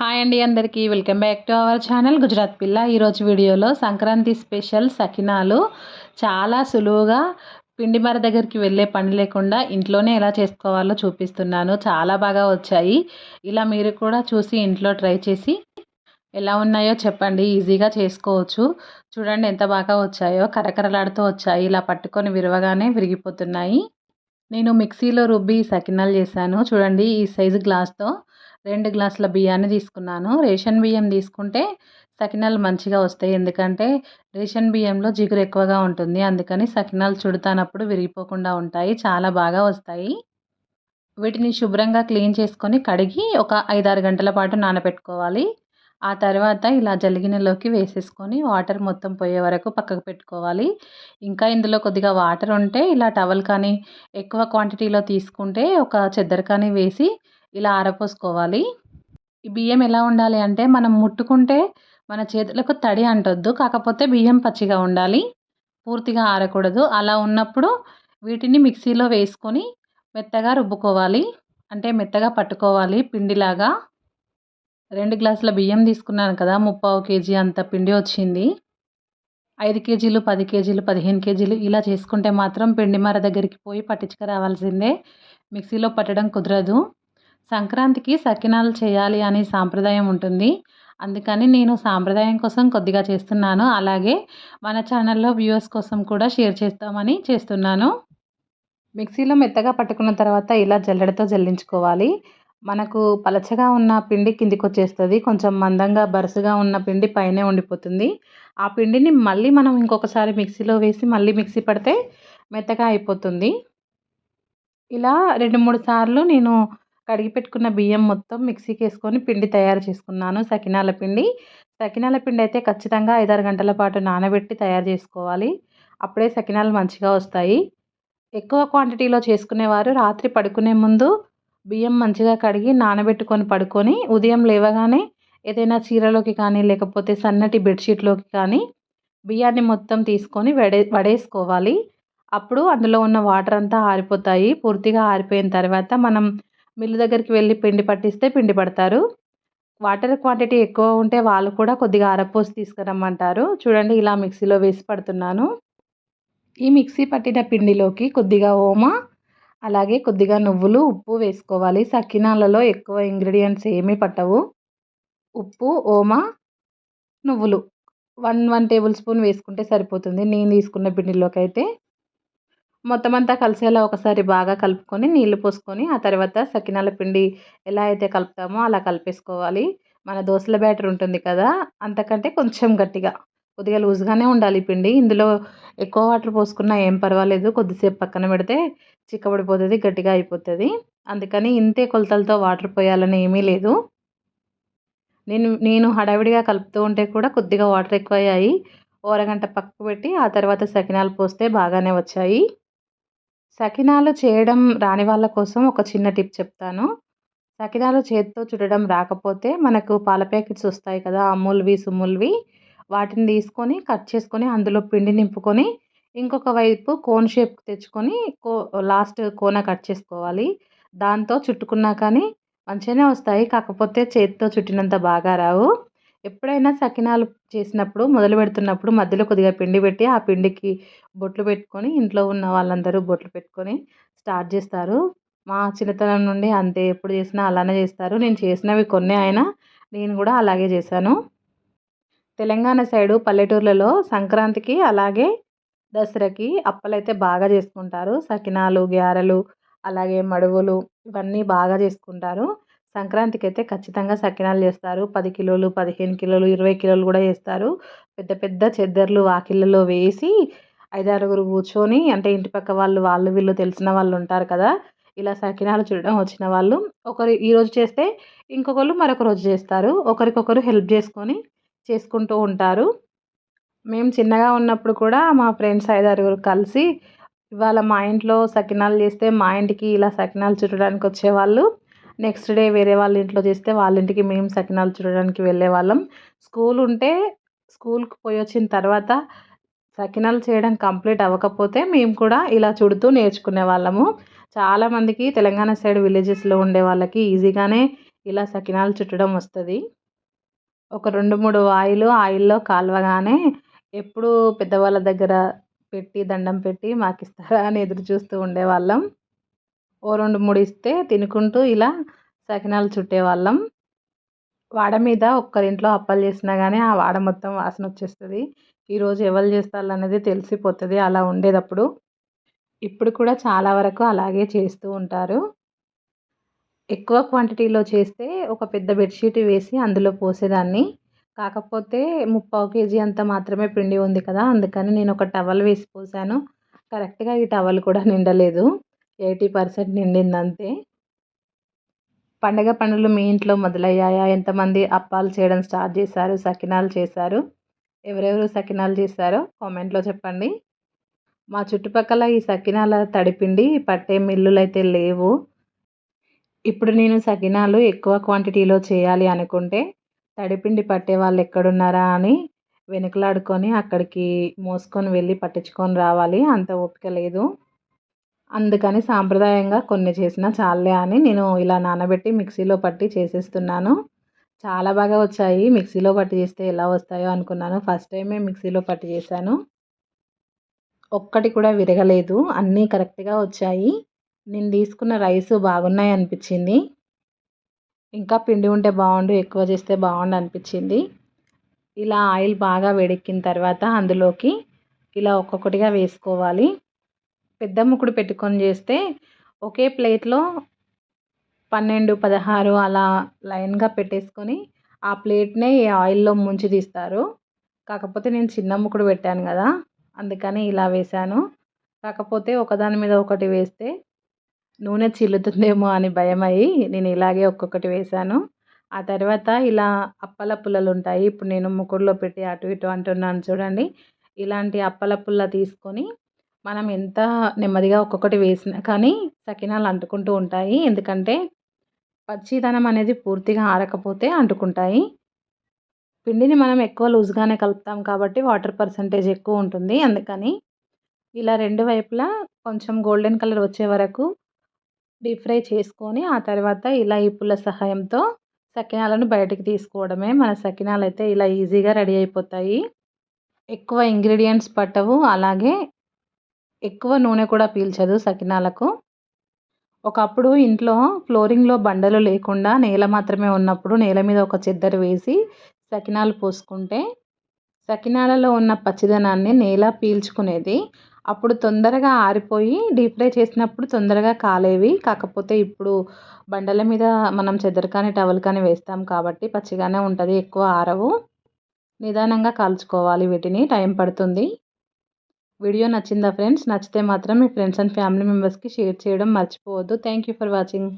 Hi అండి అందరికీ. Welcome back to our channel Gujarat పిల్ల ఈరోజు వీడియోలో సంక్రాంతి స్పెషల్ సకినాలు. చాలా సులువుగా పిండి మర దగ్గరికి వెళ్ళే పని లేకుండా ఇంట్లోనే ఎలా చేసుకోవాలో చూపిస్తున్నాను. చాలా బాగా వచ్చాయి. ఇలా మీరు కూడా చూసి ఇంట్లో ట్రై చేసి ఎలా ఉన్నాయో చెప్పండి. ఈజీగా చేసుకోవచ్చు. చూడండి ఎంత బాగా వచ్చాయో. కరకరలాడుతూ వచ్చాయి. ఇలా పట్టుకొని విరవగానే విరిగిపోతున్నాయి. నేను మిక్సీలో రుబ్బి సకినాలు చేశాను. చూడండి ఈ సైజు గ్లాస్తో రెండు గ్లాసుల బియ్యాన్ని తీసుకున్నాను. రేషన్ బియ్యం తీసుకుంటే సకినాలు మంచిగా వస్తాయి. ఎందుకంటే రేషన్ బియ్యంలో జిగురు ఎక్కువగా ఉంటుంది. అందుకని సకినాలు చుడతానప్పుడు విరిగిపోకుండా ఉంటాయి. చాలా బాగా వస్తాయి. వీటిని శుభ్రంగా క్లీన్ చేసుకొని కడిగి ఒక ఐదారు గంటల పాటు నానబెట్టుకోవాలి. ఆ తర్వాత ఇలా జలిగినలోకి వేసేసుకొని వాటర్ మొత్తం పోయే వరకు పక్కకు పెట్టుకోవాలి. ఇంకా ఇందులో కొద్దిగా వాటర్ ఉంటే ఇలా టవల్ కానీ ఎక్కువ క్వాంటిటీలో తీసుకుంటే ఒక చెద్దరు కానీ వేసి ఇలా ఆరపోసుకోవాలి ఈ బియ్యం ఎలా ఉండాలి అంటే మనం ముట్టుకుంటే మన చేతులకు తడి అంటొద్దు. కాకపోతే బియ్యం పచ్చిగా ఉండాలి. పూర్తిగా ఆరకూడదు. అలా ఉన్నప్పుడు వీటిని మిక్సీలో వేసుకొని మెత్తగా రుబ్బుకోవాలి. అంటే మెత్తగా పట్టుకోవాలి పిండిలాగా. రెండు గ్లాసుల బియ్యం తీసుకున్నాను కదా ముప్పావు కేజీ అంత పిండి వచ్చింది. ఐదు కేజీలు పది కేజీలు పదిహేను కేజీలు ఇలా చేసుకుంటే మాత్రం పిండి మర దగ్గరికి పోయి పట్టించుకురావాల్సిందే. మిక్సీలో పట్టడం కుదరదు. సంక్రాంతికి సకినాలు చేయాలి అనే సాంప్రదాయం ఉంటుంది. అందుకని నేను సాంప్రదాయం కోసం కొద్దిగా చేస్తున్నాను. అలాగే మన ఛానల్లో వ్యూవర్స్ కోసం కూడా షేర్ చేస్తామని చేస్తున్నాను. మిక్సీలో మెత్తగా పట్టుకున్న తర్వాత ఇలా జల్లెడతో జల్లించుకోవాలి. మనకు పలచగా ఉన్న పిండి కిందికి వచ్చేస్తుంది. కొంచెం మందంగా బరుసుగా ఉన్న పిండి పైనే ఉండిపోతుంది. ఆ పిండిని మళ్ళీ మనం ఇంకొకసారి మిక్సీలో వేసి మళ్ళీ మిక్సీ పడితే మెత్తగా అయిపోతుంది. ఇలా రెండు మూడు సార్లు నేను కడిగి పెట్టుకున్న బియ్యం మొత్తం మిక్సీకి వేసుకొని పిండి తయారు చేసుకున్నాను. సకినాల పిండి. సకినాల పిండి అయితే ఖచ్చితంగా ఐదారు గంటల పాటు నానబెట్టి తయారు చేసుకోవాలి. అప్పుడే సకినాలు మంచిగా వస్తాయి. ఎక్కువ క్వాంటిటీలో చేసుకునేవారు. రాత్రి పడుకునే ముందు బియ్యం మంచిగా కడిగి నానబెట్టుకొని పడుకొని ఉదయం లేవగానే ఏదైనా చీరలోకి కానీ లేకపోతే సన్నటి బెడ్షీట్లోకి కానీ బియ్యాన్ని మొత్తం తీసుకొని వడే వడేసుకోవాలి. అప్పుడు అందులో ఉన్న వాటర్ అంతా ఆరిపోతాయి. పూర్తిగా ఆరిపోయిన తర్వాత మనం మిల్లు దగ్గరికి వెళ్ళి పిండి పట్టిస్తే పిండి పడతారు. వాటర్ క్వాంటిటీ ఎక్కువ ఉంటే వాళ్ళు కూడా కొద్దిగా అరపోసి తీసుకురమ్మంటారు. చూడండి ఇలా మిక్సీలో వేసి పడుతున్నాను. ఈ మిక్సీ పట్టిన పిండిలోకి కొద్దిగా ఓమ అలాగే కొద్దిగా నువ్వులు ఉప్పు వేసుకోవాలి. సకినాలలో ఎక్కువ ఇంగ్రీడియంట్స్ ఏమీ పట్టవు. ఉప్పు ఓమ నువ్వులు. వన్ వన్ టేబుల్ స్పూన్ వేసుకుంటే సరిపోతుంది. నేను తీసుకున్న పిండిలోకి అయితే మొత్తం అంతా కలిసేలా ఒకసారి బాగా కలుపుకొని నీళ్ళు పోసుకొని ఆ తర్వాత సకినాల పిండి ఎలా అయితే కలుపుతామో అలా కలిపేసుకోవాలి. మన దోశల బ్యాటర్ ఉంటుంది కదా అంతకంటే కొంచెం గట్టిగా. కొద్దిగా లూజ్గానే ఉండాలి పిండి. ఇందులో ఎక్కువ వాటర్ పోసుకున్నా ఏం పర్వాలేదు. కొద్దిసేపు పక్కన పెడితే చిక్కబడిపోతుంది గట్టిగా అయిపోతుంది. అందుకని ఇంతే కొలతలతో వాటర్ పోయాలని ఏమీ లేదు. నేను నేను హడావిడిగా కలుపుతూ ఉంటే కూడా కొద్దిగా వాటర్ ఎక్కువ అయ్యాయి ఓరగంట పక్కకు పెట్టి ఆ తర్వాత సకినాలు పోస్తే బాగానే వచ్చాయి. సకినాలు చేయడం రాని వాళ్ళ కోసం ఒక చిన్న టిప్ చెప్తాను. సకినాలు చేతితో చుట్టడం రాకపోతే మనకు పాల ప్యాకెట్స్ వస్తాయి కదా అమూల్వి సుమూల్వి. వాటిని తీసుకొని కట్ చేసుకొని అందులో పిండి నింపుకొని ఇంకొక వైపు కోన్ షేప్ తెచ్చుకొని కో లాస్ట్ కోన కట్ చేసుకోవాలి. దాంతో చుట్టుకున్నా కానీ మంచిగానే వస్తాయి కాకపోతే చేతితో చుట్టినంత బాగా రావు. ఎప్పుడైనా సకినాలు చేసినప్పుడు మొదలు పెడుతున్నప్పుడు మధ్యలో కొద్దిగా పిండి పెట్టి ఆ పిండికి బొట్లు పెట్టుకొని ఇంట్లో ఉన్న వాళ్ళందరూ బొట్లు పెట్టుకొని స్టార్ట్ చేస్తారు. మా చిన్నతనం నుండి అంతే ఎప్పుడు చేసినా అలానే చేస్తారు. నేను చేసినవి కొన్ని అయినా నేను కూడా అలాగే చేశాను. తెలంగాణ సైడు పల్లెటూర్లలో సంక్రాంతికి అలాగే దసరాకి అప్పలైతే బాగా చేసుకుంటారు. సకినాలు గ్యారెలు అలాగే మడుగులు ఇవన్నీ బాగా చేసుకుంటారు. సంక్రాంతికి అయితే ఖచ్చితంగా సకినాలు చేస్తారు. పది కిలోలు పదిహేను కిలోలు ఇరవై కిలోలు కూడా చేస్తారు. పెద్ద పెద్ద చెద్దర్లు వాకిళ్ళలో వేసి ఐదారుగురు కూర్చొని అంటే ఇంటి పక్క వాళ్ళు వాళ్ళు వీళ్ళు తెలిసిన వాళ్ళు ఉంటారు కదా ఇలా సకినాలు చూడడం వచ్చిన వాళ్ళు. ఒకరు ఈరోజు చేస్తే ఇంకొకరు మరొక రోజు చేస్తారు. ఒకరికొకరు హెల్ప్ చేసుకొని చేసుకుంటూ ఉంటారు. మేము చిన్నగా ఉన్నప్పుడు కూడా మా ఫ్రెండ్స్ ఐదారుగురు కలిసి ఇవాళ మా ఇంట్లో సకినాలు చేస్తే మా ఇంటికి ఇలా సకినాలు చుట్టడానికి వచ్చేవాళ్ళు. నెక్స్ట్ డే వేరే వాళ్ళ ఇంట్లో చేస్తే వాళ్ళ ఇంటికి మేము సకినాలు చూడడానికి వెళ్ళే వాళ్ళం. స్కూల్ ఉంటే స్కూల్కి పోయి వచ్చిన తర్వాత సకినాలు చేయడం కంప్లీట్ అవ్వకపోతే మేము కూడా ఇలా చుడుతూ నేర్చుకునే వాళ్ళము. చాలామందికి తెలంగాణ సైడ్ విలేజెస్లో ఉండే వాళ్ళకి ఈజీగానే ఇలా సకినాలు చుట్టడం వస్తుంది. ఒక రెండు మూడు వాయిలు ఆయిల్లో కాలవగానే ఎప్పుడు పెద్దవాళ్ళ దగ్గర పెట్టి దండం పెట్టి మాకు ఇస్తారా అని ఎదురు చూస్తూ ఉండేవాళ్ళం ఓ రెండు మూడు ఇస్తే తినుకుంటూ ఇలా సకినాలు చుట్టేవాళ్ళం. వాడ మీద ఒక్కరింట్లో అప్పలు చేసినా కానీ ఆ వాడ మొత్తం వాసన వచ్చేస్తుంది. ఈరోజు ఎవరు చేస్తారు అనేది తెలిసిపోతుంది. అలా ఉండేటప్పుడు ఇప్పుడు కూడా చాలా వరకు అలాగే చేస్తూ ఉంటారు. ఎక్కువ క్వాంటిటీలో చేస్తే ఒక పెద్ద బెడ్షీట్ వేసి అందులో పోసేదాన్ని. కాకపోతే ముప్పావు కేజీ అంత మాత్రమే పిండి ఉంది కదా అందుకని నేను ఒక టవల్ వేసి పోసాను. కరెక్ట్గా ఈ టవల్ కూడా నిండలేదు. ఎయిటీ పర్సెంట్ నిండింది అంతే పండగ పనులు మీ ఇంట్లో మొదలయ్యాయా? ఎంతమంది అప్పాలు చేయడం స్టార్ట్ చేశారు? సకినాలు చేశారు? ఎవరెవరు సకినాలు చేశారో కామెంట్లో చెప్పండి. మా చుట్టుపక్కల ఈ సకినాల తడిపిండి పట్టే మిల్లులు అయితే లేవు. ఇప్పుడు నేను సకినాలు ఎక్కువ క్వాంటిటీలో చేయాలి అనుకుంటే తడిపిండి పట్టే వాళ్ళు ఎక్కడున్నారా అని వెనుకలాడుకొని అక్కడికి మోసుకొని వెళ్ళి పట్టించుకొని రావాలి. అంత ఓపిక లేదు. అందుకని సాంప్రదాయంగా కొన్ని చేసిన చాలే అని నేను ఇలా నానబెట్టి మిక్సీలో పట్టి చేసేస్తున్నాను. చాలా బాగా వచ్చాయి. మిక్సీలో పట్టి చేస్తే ఎలా వస్తాయో అనుకున్నాను. ఫస్ట్ టైమే మిక్సీలో పట్టి చేశాను. ఒక్కటి కూడా విరగలేదు. అన్నీ కరెక్ట్గా వచ్చాయి. నేను తీసుకున్న రైస్ బాగున్నాయి అనిపించింది. ఇంకా పిండి ఉంటే బాగుండు ఎక్కువ చేస్తే బాగుండు అనిపించింది. ఇలా ఆయిల్ బాగా వేడెక్కిన తర్వాత అందులోకి ఇలా ఒక్కొక్కటిగా వేసుకోవాలి. పెద్ద ముక్కుడు పెట్టుకొని చేస్తే ఒకే ప్లేట్లో పన్నెండు పదహారు అలా లైన్గా పెట్టేసుకొని ఆ ప్లేట్నే ఆయిల్లో ముంచి తీస్తారు. కాకపోతే నేను చిన్న ముక్కుడు పెట్టాను కదా అందుకని ఇలా వేశాను. కాకపోతే ఒకదాని మీద ఒకటి వేస్తే నూనె చిల్లుతుందేమో అని భయం అయ్యి నేను ఇలాగే ఒక్కొక్కటి వేశాను. ఆ తర్వాత ఇలా అప్పల పుల్లలు ఉంటాయి. ఇప్పుడు నేను ముక్కుడులో పెట్టి అటు ఇటు అంటున్నాను చూడండి. ఇలాంటి అప్పల పుల్ల తీసుకొని మనం ఎంత నెమ్మదిగా ఒక్కొక్కటి వేసినా కానీ సకినాలు అంటుకుంటూ ఉంటాయి. ఎందుకంటే పచ్చిదనం అనేది పూర్తిగా ఆరకపోతే అంటుకుంటాయి. పిండిని మనం ఎక్కువ లూజ్గానే కలుపుతాం కాబట్టి వాటర్ పర్సంటేజ్ ఎక్కువ ఉంటుంది. అందుకని ఇలా రెండు వైపులా కొంచెం గోల్డెన్ కలర్ వచ్చే వరకు డీప్ ఫ్రై చేసుకొని ఆ తర్వాత ఇలా ఈ పుల్ల సహాయంతో సకినాలను బయటికి తీసుకోవడమే. మన సకినాలు అయితే ఇలా ఈజీగా రెడీ అయిపోతాయి. ఎక్కువ ఇంగ్రీడియంట్స్ పట్టవు. అలాగే ఎక్కువ నూనె కూడా పీల్చదు సకినాలకు. ఒకప్పుడు ఇంట్లో ఫ్లోరింగ్లో బండలు లేకుండా నేల మాత్రమే ఉన్నప్పుడు నేల మీద ఒక చెద్దరు వేసి సకినాలు పోసుకుంటే సకినాలలో ఉన్న పచ్చిదనాన్ని నేల పీల్చుకునేది. అప్పుడు తొందరగా ఆరిపోయి డీప్ ఫ్రై చేసినప్పుడు తొందరగా కాలేవి. కాకపోతే ఇప్పుడు బండల మీద మనం చెద్దరు కానీ టవల్ కానీ వేస్తాం కాబట్టి పచ్చిగానే ఉంటుంది ఎక్కువ ఆరవు. నిదానంగా కాల్చుకోవాలి వీటిని టైం పడుతుంది. వీడియో నచ్చిందా ఫ్రెండ్స్? నచ్చితే మాత్రం మీ ఫ్రెండ్స్ అండ్ ఫ్యామిలీ మెంబర్స్కి షేర్ చేయడం మర్చిపోవద్దు. Thank you for watching.